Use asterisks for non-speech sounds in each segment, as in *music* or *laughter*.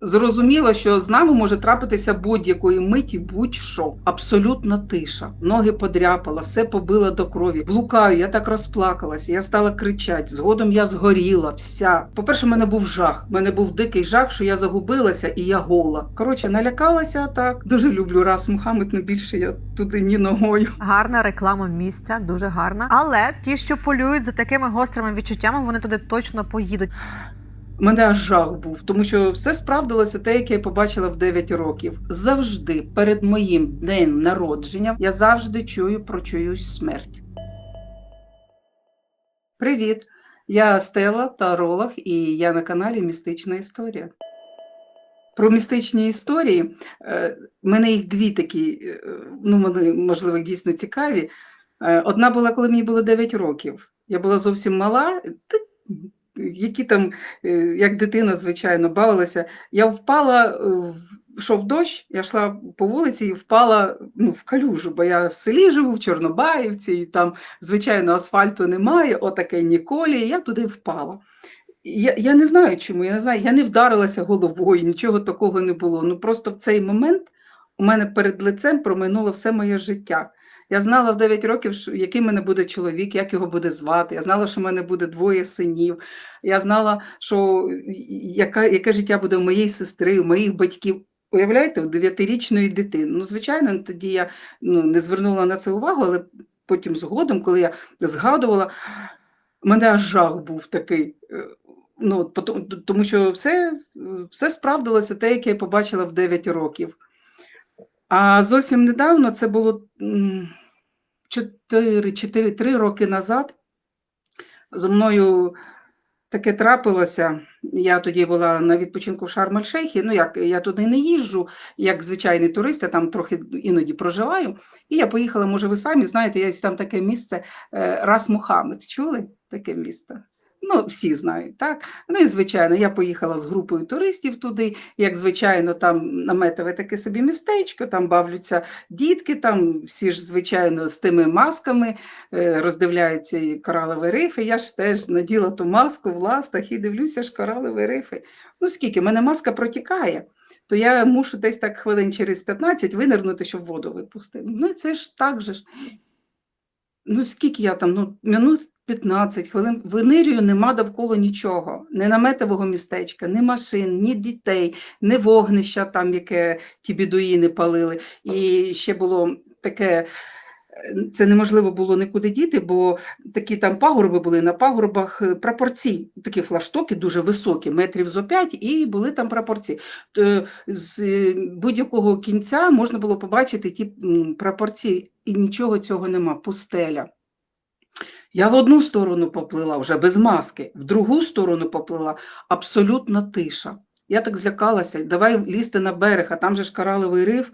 Зрозуміло, що з нами може трапитися будь-якої миті, будь-що. Абсолютна тиша. Ноги подряпала, все побила до крові. Блукаю, я так розплакалася, я стала кричати. Згодом я згоріла, вся. По-перше, мене був жах. Мене був дикий жах, що я загубилася і я гола. Коротше, налякалася так. Дуже люблю раз Мухаммед, але більше я туди ні ногою. Гарна реклама місця, дуже гарна. Але ті, що полюють за такими гострими відчуттями, вони туди точно поїдуть. Мене аж жах був, тому що все справдилося те, яке я побачила в 9 років. Завжди перед моїм днем народження я завжди чую про чиюсь смерть. Привіт! Я Стела Таролог, і я на каналі Містична Історія. Про містичні історії. е, в мене їх дві такі, е, ну, вони, можливо, дійсно цікаві. Е, Одна була, коли мені було 9 років. Я була зовсім мала, які там, е, як дитина, звичайно, бавилася. Я впала, е, в- йшов дощ, я йшла по вулиці і впала ну, в калюжу, бо я в селі живу, в Чорнобаївці, і там, звичайно, асфальту немає, отаке ніколі, і я туди впала. Я, я не знаю чому, я не знаю, я не вдарилася головою, нічого такого не було. Ну просто в цей момент у мене перед лицем проминуло все моє життя. Я знала в 9 років, який мене буде чоловік, як його буде звати. Я знала, що в мене буде двоє синів. Я знала, що яка, яке життя буде у моєї сестри, у моїх батьків. Уявляєте, у дев'ятирічної дитини. Ну, звичайно, тоді я ну, не звернула на це увагу, але потім згодом, коли я згадувала, мене аж жах був такий. е, Ну, тому що все, все справдилося те, яке я побачила в 9 років. А зовсім недавно, це було 4-3 роки назад, зі мною таке трапилося. Я тоді була на відпочинку в Шарм-ель-Шейхі. Ну, як я туди не їжджу, як звичайний турист, я там трохи іноді проживаю. І я поїхала, може, ви самі знаєте, є там таке місце е, Рас Мухаммед. Чули таке місце? Ну, всі знають, так? Ну і звичайно, я поїхала з групою туристів туди, як звичайно, там наметове таке собі містечко, там бавляться дітки, там всі ж, звичайно, з тими масками е, роздивляються і коралові рифи. Я ж теж наділа ту маску в ластах і дивлюся ж коралові рифи. Ну скільки, в мене маска протікає, то я мушу десь так хвилин через 15 винирнути, щоб воду випустити. Ну це ж так же ж. Ну скільки я там, ну, минут 15 хвилин винирюю, нема довкола нічого, ні наметового містечка, ні машин, ні дітей, ні вогнища, там, яке ті бідуїни палили. І ще було таке, е, це неможливо було нікуди діти, бо такі там пагорби були на пагорбах е, прапорці, такі флаштоки дуже високі, метрів зо п'ять, і були там прапорці. То З е, будь-якого кінця можна було побачити ті прапорці, і нічого цього нема, пустеля. Я в одну сторону поплила вже без маски, в другу сторону поплила абсолютна тиша. Я так злякалася, давай лізти на берег, а там же ж кораловий риф,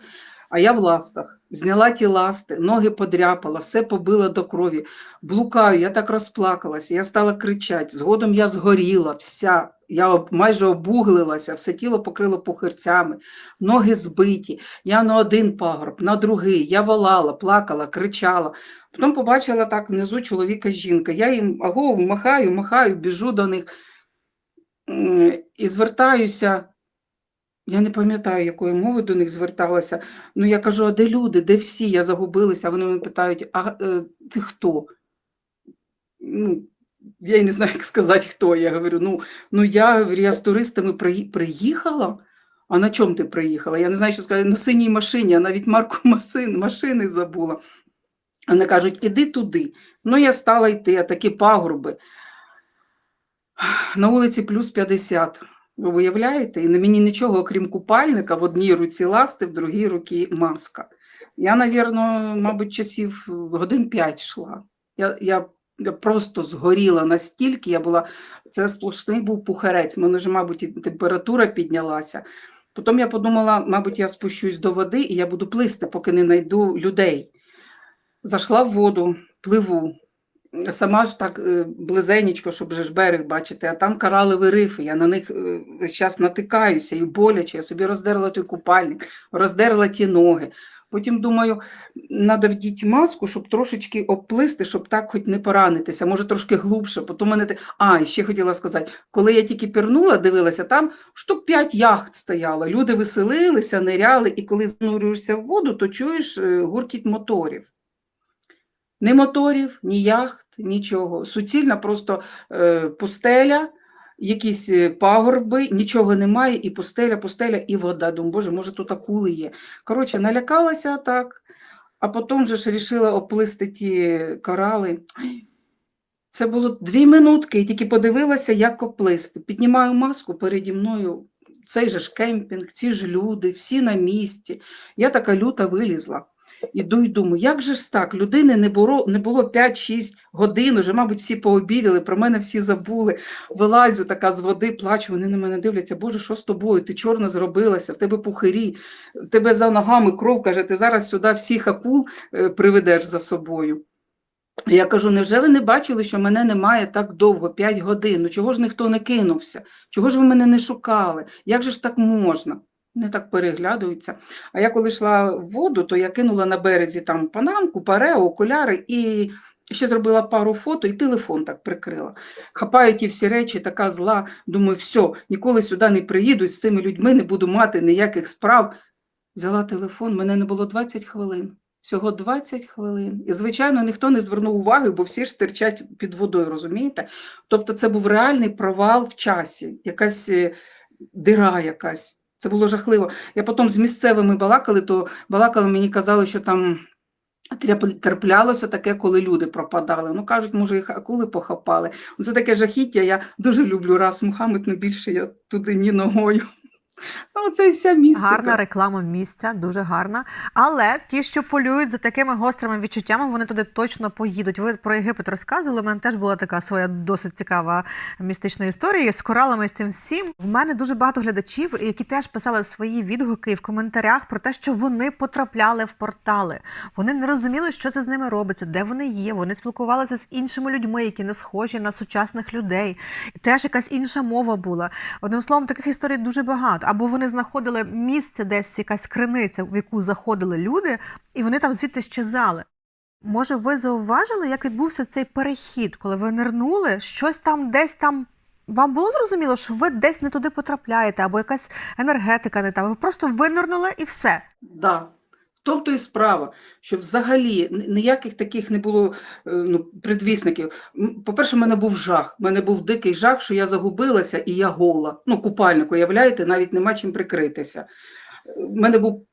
а я в ластах. Зняла ті ласти, ноги подряпала, все побила до крові. Блукаю, я так розплакалася, я стала кричати. Згодом я згоріла, вся, я майже обуглилася, все тіло покрило пухирцями, ноги збиті. Я на один пагорб, на другий. Я волала, плакала, кричала. Потім побачила так внизу чоловіка жінка. Я їм агов, махаю, махаю, біжу до них і звертаюся. Я не пам'ятаю, якою мовою до них зверталася. Ну, я кажу, а де люди, де всі? Я загубилася. А вони мене питають, а е, ти хто? Ну, я й не знаю, як сказати, хто. Я говорю, ну, ну я, я з туристами приїхала. А на чому ти приїхала? Я не знаю, що сказати. На синій машині, я навіть марку *laughs* машин, машини забула. Вони кажуть, іди туди. Ну, я стала йти, а такі пагорби. На вулиці плюс 50. Ви уявляєте? І на мені нічого, окрім купальника, в одній руці ласти, в другій руці маска. Я, навірно, мабуть, часів годин 5 йшла. Я, я, я просто згоріла настільки, я була, це сплошний був пухарець, мене вже, мабуть, і температура піднялася. Потім я подумала, мабуть, я спущусь до води і я буду плисти, поки не знайду людей. Зайшла в воду, пливу. Сама ж так е, близенечко, щоб же ж берег бачити, а там коралові рифи, я на них е, весь час натикаюся і боляче. Я собі роздерла той купальник, роздерла ті ноги. Потім думаю, треба вдіти маску, щоб трошечки обплисти, щоб так хоч не поранитися, може трошки глубше. Потім мене А, ще хотіла сказати, коли я тільки пірнула, дивилася, там штук п'ять яхт стояло. Люди веселилися, ниряли, і коли занурюєшся в воду, то чуєш е, гуркіт моторів. Ні моторів, ні яхт, нічого. Суцільна просто е, пустеля, якісь е, пагорби, нічого немає, і пустеля, пустеля, і вода. Думаю, боже, може тут акули є. Коротше, налякалася так, а потім же ж рішила оплисти ті корали. Це було дві минутки, і тільки подивилася, як оплисти. Піднімаю маску переді мною. Цей же ж кемпінг, ці ж люди, всі на місці. Я така люта вилізла. Іду і думаю, як же ж так? Людини не було, не було 5-6 годин, уже, мабуть, всі пообідали, про мене всі забули. Вилазю така з води, плачу, вони на мене дивляться, Боже, що з тобою? Ти чорна зробилася, в тебе пухирі, в тебе за ногами кров, каже, ти зараз сюди всіх акул е, приведеш за собою. Я кажу, невже ви не бачили, що мене немає так довго, 5 годин? Ну чого ж ніхто не кинувся? Чого ж ви мене не шукали? Як же ж так можна? Не так переглядаються. А я коли йшла в воду, то я кинула на березі там панамку, парео, окуляри і ще зробила пару фото і телефон так прикрила. Хапаю ті всі речі, така зла. Думаю, все, ніколи сюди не приїду, з цими людьми не буду мати ніяких справ. Взяла телефон, мене не було 20 хвилин. Всього 20 хвилин. І, звичайно, ніхто не звернув уваги, бо всі ж стирчать під водою, розумієте? Тобто це був реальний провал в часі, якась е, дира якась. Це було жахливо. Я потім з місцевими балакали, то балакали, мені казали, що там траплялося таке, коли люди пропадали. Ну, кажуть, може, їх акули похапали. Це таке жахіття. Я дуже люблю раз Мухаммед, але більше я туди ні ногою. Ну, це вся містика. Гарна реклама місця, дуже гарна. Але ті, що полюють за такими гострими відчуттями, вони туди точно поїдуть. Ви про Єгипет розказували. У мене теж була така своя досить цікава містична історія з коралами з тим всім. В мене дуже багато глядачів, які теж писали свої відгуки в коментарях про те, що вони потрапляли в портали. Вони не розуміли, що це з ними робиться, де вони є. Вони спілкувалися з іншими людьми, які не схожі на сучасних людей. І теж якась інша мова була. Одним словом, таких історій дуже багато. Або вони знаходили місце, десь якась криниця, в яку заходили люди, і вони там звідти щезали. Може, ви зауважили, як відбувся цей перехід, коли ви нирнули, щось там десь там. Вам було зрозуміло, що ви десь не туди потрапляєте, або якась енергетика не там. Ви просто винирнули і все. Да. Тобто і справа, що взагалі ніяких таких не було е, ну, предвісників. По-перше, в мене був жах. У мене був дикий жах, що я загубилася і я гола. Ну, купальник, уявляєте, навіть нема чим прикритися. В мене був,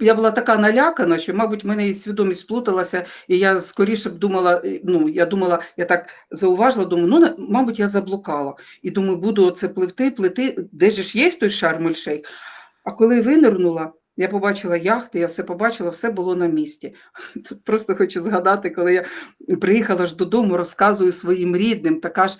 я була така налякана, що, мабуть, в мене і свідомість сплуталася, і я скоріше б думала, е, ну, я думала, я так зауважила, думаю, ну, мабуть, я заблукала. І думаю, буду оце пливти, плити, де ж є той шарм-ель-шейх? А коли винирнула, я побачила яхти, я все побачила, все було на місці. *laughs* Тут просто хочу згадати, коли я приїхала ж додому, розказую своїм рідним, така ж.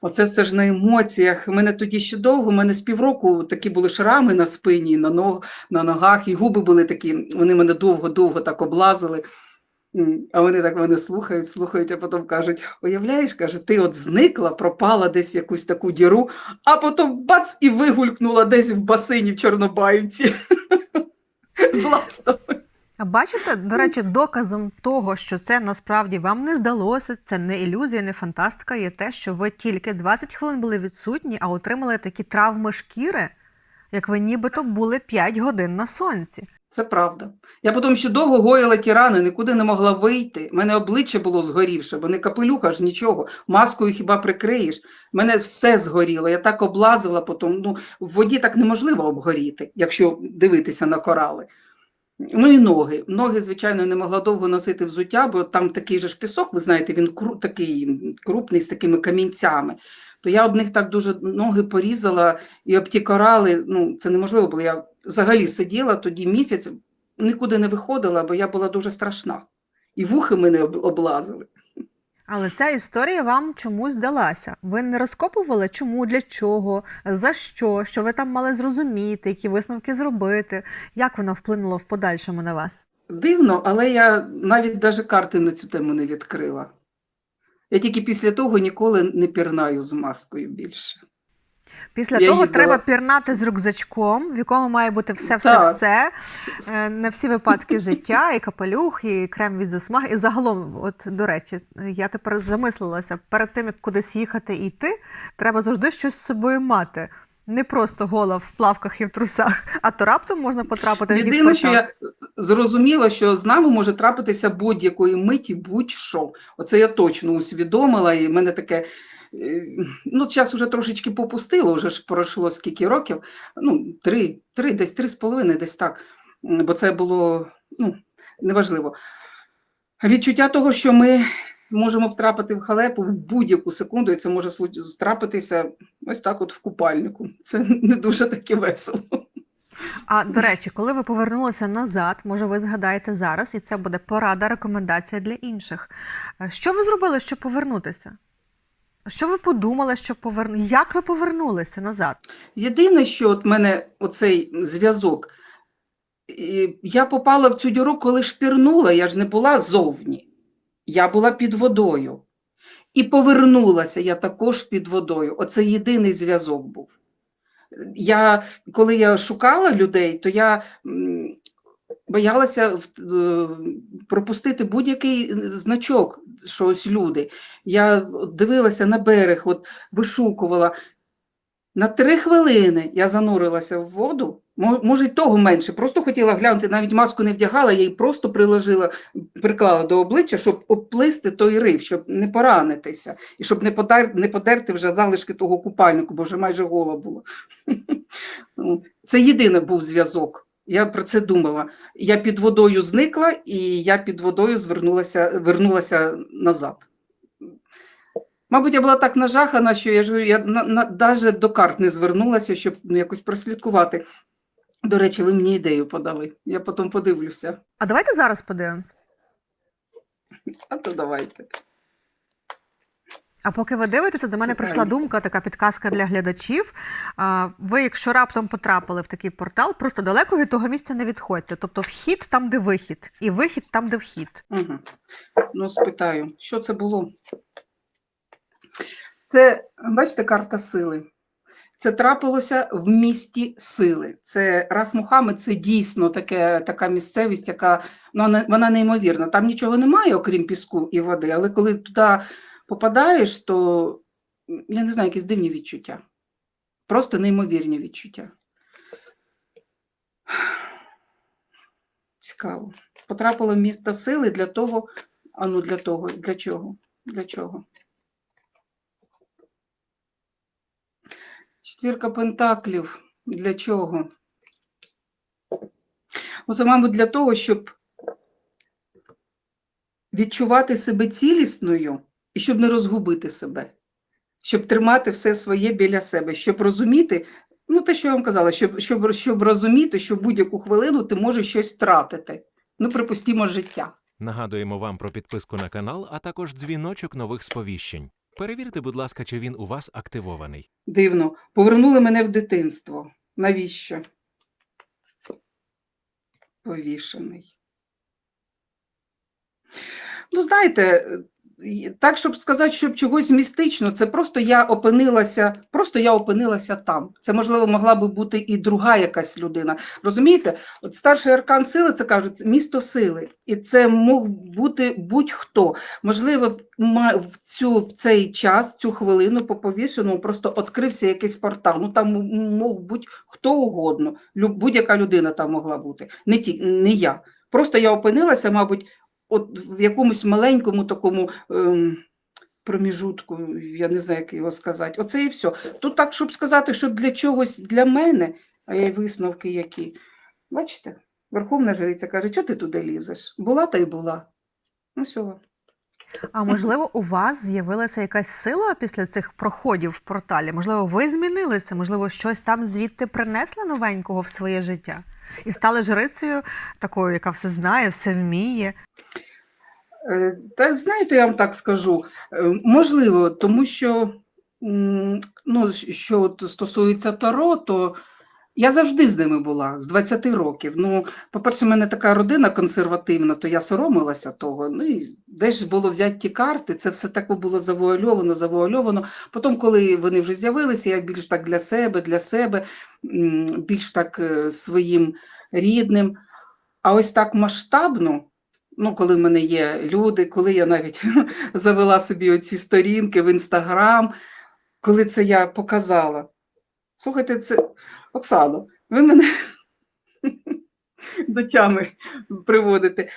Оце все ж на емоціях. У мене тоді ще довго, у мене з півроку такі були шрами на спині, на, ног, на ногах, і губи були такі, вони мене довго-довго так облазили. А вони так мене слухають, слухають, а потім кажуть: уявляєш, каже, ти от зникла, пропала десь в якусь таку діру, а потім бац і вигулькнула десь в басейні в Чорнобаївці. *laughs* З ластами. Бачите, до речі, доказом того, що це насправді вам не здалося, це не ілюзія, не фантастика, є те, що ви тільки 20 хвилин були відсутні, а отримали такі травми шкіри, як ви нібито були 5 годин на сонці. Це правда. Я потім ще довго гоїла ті рани, нікуди не могла вийти. У мене обличчя було згорівше, бо не капелюха ж нічого. Маскою хіба прикриєш. У мене все згоріло. Я так облазила потім. Ну, в воді так неможливо обгоріти, якщо дивитися на корали. Ну і ноги. Ноги, звичайно, не могла довго носити взуття, бо там такий же ж пісок, ви знаєте, він кру, такий крупний з такими камінцями. То я об них так дуже ноги порізала і об ті корали, ну це неможливо було. Я взагалі сиділа тоді місяць, нікуди не виходила, бо я була дуже страшна. І вухи мене облазили. Але ця історія вам чомусь далася. Ви не розкопували, чому, для чого, за що, що ви там мали зрозуміти, які висновки зробити, як воно вплинуло в подальшому на вас? Дивно, але я навіть даже карти на цю тему не відкрила. Я тільки після того ніколи не пірнаю з маскою більше. Після Я того їздила. треба пірнати з рюкзачком, в якому має бути все, все, Так. все е, на всі випадки життя, і капелюх, і крем від засмаги. І загалом, от до речі, я тепер замислилася, перед тим як кудись їхати і йти, треба завжди щось з собою мати. Не просто гола в плавках і в трусах, а то раптом можна потрапити в Єдине, що я зрозуміла, що з нами може трапитися будь-якої миті, будь-що. Оце я точно усвідомила, і в мене таке. Е, Ну, час уже трошечки попустило, вже ж пройшло скільки років. Ну, три, три, десь три з половиною, десь так. Бо це було ну, неважливо. Відчуття того, що ми можемо втрапити в халепу в будь-яку секунду, і це може трапитися ось так, от в купальнику. Це не дуже таке весело. А до речі, коли ви повернулися назад, може ви згадаєте зараз, і це буде порада, рекомендація для інших. Е, Що ви зробили, щоб повернутися? Що ви подумали, щоб поверну... Як ви повернулися назад? Єдине, що от мене оцей зв'язок, я попала в цю діру, коли шпірнула, я ж не була зовні, я була під водою. І повернулася я також під водою. Оце єдиний зв'язок був. Я, коли я шукала людей, то я боялася е, пропустити будь-який е, значок, що ось люди. Я дивилася на берег, от вишукувала. На три хвилини я занурилася в воду, може, й того менше. Просто хотіла глянути, навіть маску не вдягала, я її просто приложила, приклала до обличчя, щоб обплисти той риф, щоб не поранитися, і щоб не подар, не подерти вже залишки того купальнику, бо вже майже гола була. Ну, Це єдиний був зв'язок. Я про це думала. Я під водою зникла, і я під водою звернулася, вернулася назад. Мабуть, я була так нажахана, що я ж я на, на, навіть до карт не звернулася, щоб ну, якось прослідкувати. До речі, ви мені ідею подали. Я потім подивлюся. А давайте зараз подивимось. А то давайте. А поки ви дивитеся, до мене прийшла думка, така підказка для глядачів. Ви, якщо раптом потрапили в такий портал, просто далеко від того місця не відходьте. Тобто вхід там, де вихід, і вихід там, де вхід. Угу. Ну, спитаю, що це було? Це, бачите, карта сили. Це трапилося в місті сили. Це Рас Мухаммед, це дійсно таке, така місцевість, яка ну, вона неймовірна. Там нічого немає, окрім піску і води, але коли туди попадаєш, то я не знаю, якісь дивні відчуття. Просто неймовірні відчуття. Цікаво. Потрапила в місто сили для того, а ну для того, для чого? Для чого? Четвірка пентаклів. Для чого? Оце, мабуть, для того, щоб відчувати себе цілісною і щоб не розгубити себе, щоб тримати все своє біля себе, щоб розуміти, ну те, що я вам казала, щоб, щоб, щоб розуміти, що будь-яку хвилину ти можеш щось втратити. Ну, припустімо, життя. Нагадуємо вам про підписку на канал, а також дзвіночок нових сповіщень. Перевірте, будь ласка, чи він у вас активований. Дивно. Повернули мене в дитинство. Навіщо? Повішений. Ну, знаєте, так, щоб сказати, щоб чогось містично, це просто я опинилася, просто я опинилася там. Це, можливо, могла би бути і друга якась людина. Розумієте? От старший аркан сили, це кажуть, місто сили. І це мог бути будь-хто. Можливо, в- цю, в цей час, цю хвилину по повішеному просто відкрився якийсь портал. Ну там мог бути хто угодно, будь-яка людина там могла бути, не, ті, не я. Просто я опинилася, мабуть, от в якомусь маленькому такому ем, проміжутку, я не знаю, як його сказати. Оце і все. Тут так, щоб сказати, що для чогось для мене, а є висновки які. Бачите, Верховна Жриця каже, що ти туди лізеш? Була та й була. Ну, все. А можливо, у вас з'явилася якась сила після цих проходів в порталі? Можливо, ви змінилися, можливо, щось там звідти принесли новенького в своє життя і стала жрицею такою, яка все знає, все вміє. Е, Та знаєте, я вам так скажу, е, можливо, тому що, ну, що от стосується Таро, то Я завжди з ними була, з 20 років. Ну, по-перше, в мене така родина консервативна, то я соромилася того. Ну і де ж було взяти ті карти, це все так було завуальовано, завуальовано. Потім, коли вони вже з'явилися, я більш так для себе, для себе, більш так е, своїм рідним. А ось так масштабно, ну, коли в мене є люди, коли я навіть *laughs* завела собі оці сторінки в інстаграм, коли це я показала. Слухайте, це Оксано, ви мене до тями приводите.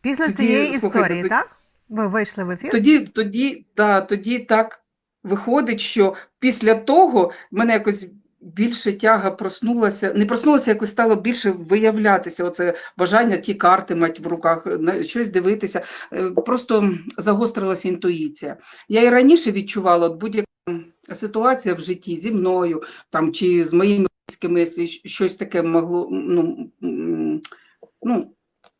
Після Тоді, цієї слухайте, історії, тоді- так? Ви вийшли в ефір? Тоді, тоді, да, тоді так виходить, що після того мене якось більше тяга проснулася, не проснулася, якось стало більше виявлятися. Оце бажання ті карти мати в руках, щось дивитися. Е, Просто загострилася інтуїція. Я і раніше відчувала от будь-яка ситуація в житті зі мною там, чи з моїми близькими, якщо щось таке могло, ну, ну,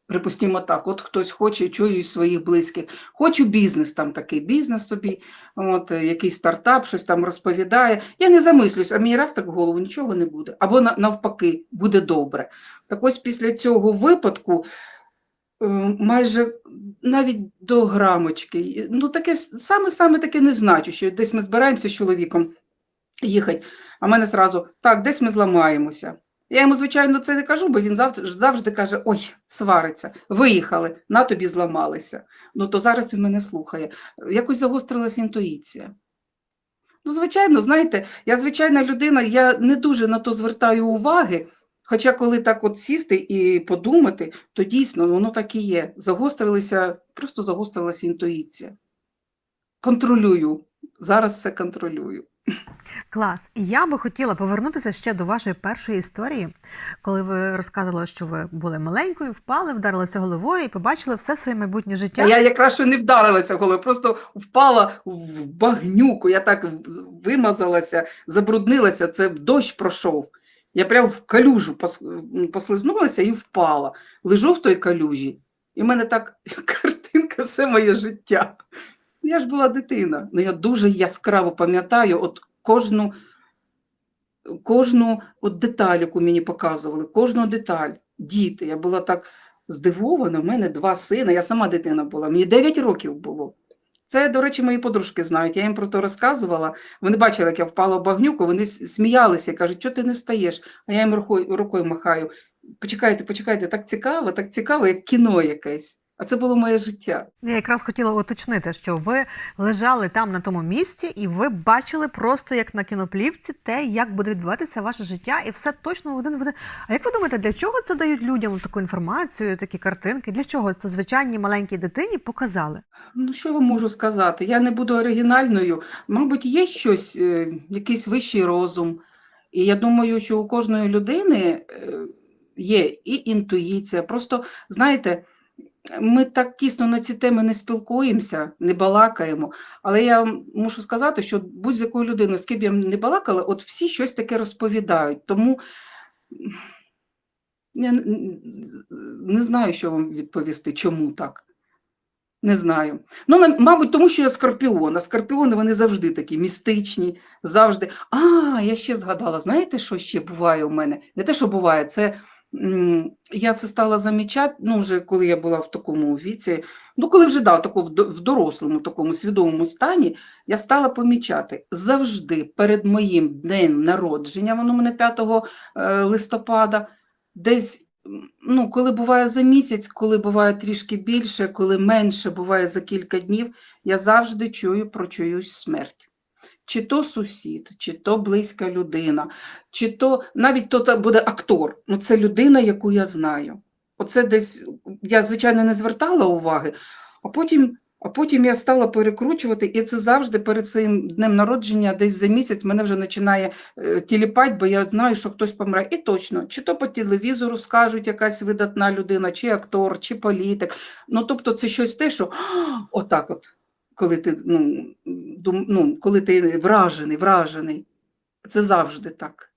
припустимо так, от хтось хоче, чую своїх близьких, хочу бізнес, там такий бізнес собі, от, е, якийсь стартап, щось там розповідає. Я не замислюсь, а мені раз так в голову нічого не буде. Або на- навпаки, буде добре. Так ось після цього випадку майже навіть до грамочки, ну таке саме-саме таке не значу, що десь ми збираємося з чоловіком їхати, а мене зразу, так, десь ми зламаємося. Я йому, звичайно, це не кажу, бо він завжди, завжди каже: ой, свариться, виїхали, на тобі зламалися. Ну то зараз він мене слухає. Якось загострилася інтуїція. Ну, звичайно, знаєте, я звичайна людина, я не дуже на то звертаю уваги. Хоча, коли так от сісти і подумати, то дійсно воно так і є. Загострилися, просто загострилася інтуїція. Контролюю. Зараз все контролюю. Клас. І я би хотіла повернутися ще до вашої першої історії, коли ви розказували, що ви були маленькою, впали, вдарилися головою і побачили все своє майбутнє життя. А я якраз що не вдарилася в голову, просто впала в багнюку. Я так вимазалася, забруднилася, це дощ пройшов. Я прям в калюжу послизнулася і впала. Лежу в той калюжі, і в мене так *laughs* картинка все моє життя. Я ж була дитина, але я дуже яскраво пам'ятаю от кожну, кожну от деталь, яку мені показували, кожну деталь. Діти. Я була так здивована, в мене два сина, я сама дитина була, мені 9 років було. Це, до речі, мої подружки знають, я їм про це розказувала. Вони бачили, як я впала в багнюку, вони сміялися, кажуть, що ти не встаєш? А я їм рукою, рукою махаю. Почекайте, почекайте, так цікаво, так цікаво, як кіно якесь. А це було моє життя. Я якраз хотіла уточнити, що ви лежали там на тому місці, і ви бачили просто як на кіноплівці те, як буде відбуватися ваше життя, і все точно в один в один. А як ви думаєте, для чого це дають людям таку інформацію, такі картинки? Для чого це звичайній маленькій дитині показали? Ну, що вам можу сказати? Я не буду оригінальною. Мабуть, є щось, е, якийсь вищий розум. І я думаю, що у кожної людини е, є і інтуїція. Просто, знаєте, ми так тісно на ці теми не спілкуємося, не балакаємо. Але я мушу сказати, що будь-з якою людиною, з ким я не балакала, от всі щось таке розповідають. Тому я не знаю, що вам відповісти, чому так. Не знаю. Ну, мабуть, тому що я скорпіон. А скорпіони вони завжди такі містичні, завжди. А, я ще згадала, знаєте, що ще буває у мене? Не те, що буває, це я це стала замічати, ну, вже коли я була в такому віці, ну, коли вже да, тако, в дорослому, такому свідомому стані, я стала помічати завжди перед моїм днем народження, воно мене 5 е, листопада, десь ну, коли буває за місяць, коли буває трішки більше, коли менше буває за кілька днів, я завжди чую про чиюсь смерть. Чи то сусід, чи то близька людина, чи то навіть то буде актор. Ну, це людина, яку я знаю. Оце десь я, звичайно, не звертала уваги, а потім, а потім я стала перекручувати, і це завжди перед своїм днем народження, десь за місяць мене вже починає е, тіліпать, бо я знаю, що хтось помре. І точно, чи то по телевізору скажуть якась видатна людина, чи актор, чи політик. Ну, тобто, це щось те, що отак от, коли ти, ну, дум, ну, коли ти вражений, вражений. Це завжди так.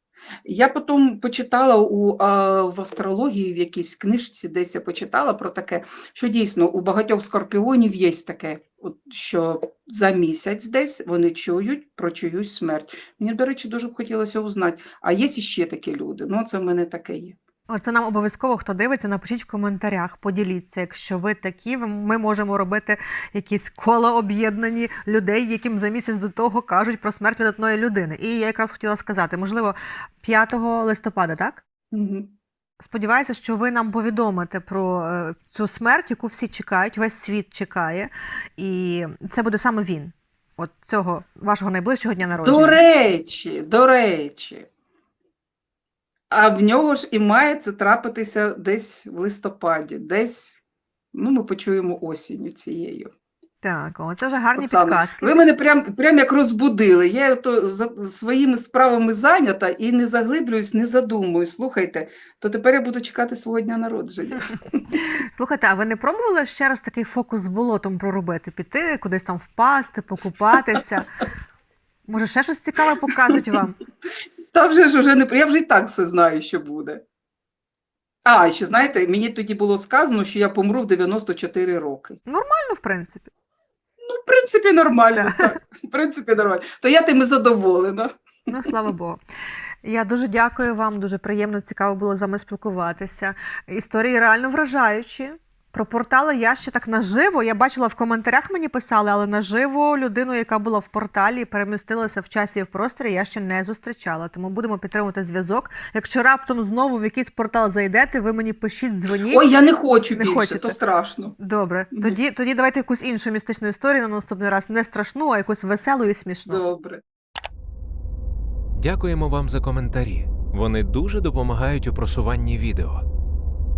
Я потім почитала у, а, в астрології, в якійсь книжці, десь я почитала про таке, що дійсно у багатьох скорпіонів є таке, от, що за місяць десь вони чують про чиюсь смерть. Мені, до речі, дуже б хотілося узнати, а є іще такі люди. Ну, це в мене таке є. Оце нам обов'язково, хто дивиться, напишіть в коментарях, поділіться. Якщо ви такі, ми можемо робити якісь коло об'єднані людей, яким за місяць до того кажуть про смерть видатної людини. І я якраз хотіла сказати, можливо, 5 листопада, так? Угу. Сподіваюся, що ви нам повідомите про е, цю смерть, яку всі чекають, весь світ чекає, і це буде саме він, от цього вашого найближчого дня народження. До речі, до речі. А в нього ж і має це трапитися десь в листопаді, десь, ну, ми почуємо осінню цією. Так, о, це вже гарні Оксано, підказки. Ви мене прям, прям як розбудили. Я то за своїми справами зайнята і не заглиблююсь, не задумуюсь. Слухайте, то тепер я буду чекати свого дня народження. *laughs* Слухайте, а ви не пробували ще раз такий фокус з болотом проробити? Піти, кудись там впасти, покупатися? *laughs* Може, ще щось цікаве покажуть вам? *laughs* Та вже ж уже не я вже і так все знаю, що буде. А, і ще знаєте, мені тоді було сказано, що я помру в 94 роки. Ну, в принципі. Ну, в принципі, нормально. Так. В принципі, нормально. То я тим і задоволена. Ну, слава Богу. Я дуже дякую вам, дуже приємно, цікаво було з вами спілкуватися. Історії реально вражаючі. Про портали я ще так наживо. Я бачила в коментарях мені писали, але наживо людину, яка була в порталі, і перемістилася в часі і в просторі, я ще не зустрічала. Тому будемо підтримувати зв'язок. Якщо раптом знову в якийсь портал зайдете, ви мені пишіть, дзвоніть. Ой, я не хочу Не більше, хочете? то страшно. Добре, Ні. тоді, тоді давайте якусь іншу містичну історію на наступний раз. Не страшну, а якусь веселу і смішну. Добре. Дякуємо вам за коментарі. Вони дуже допомагають у просуванні відео.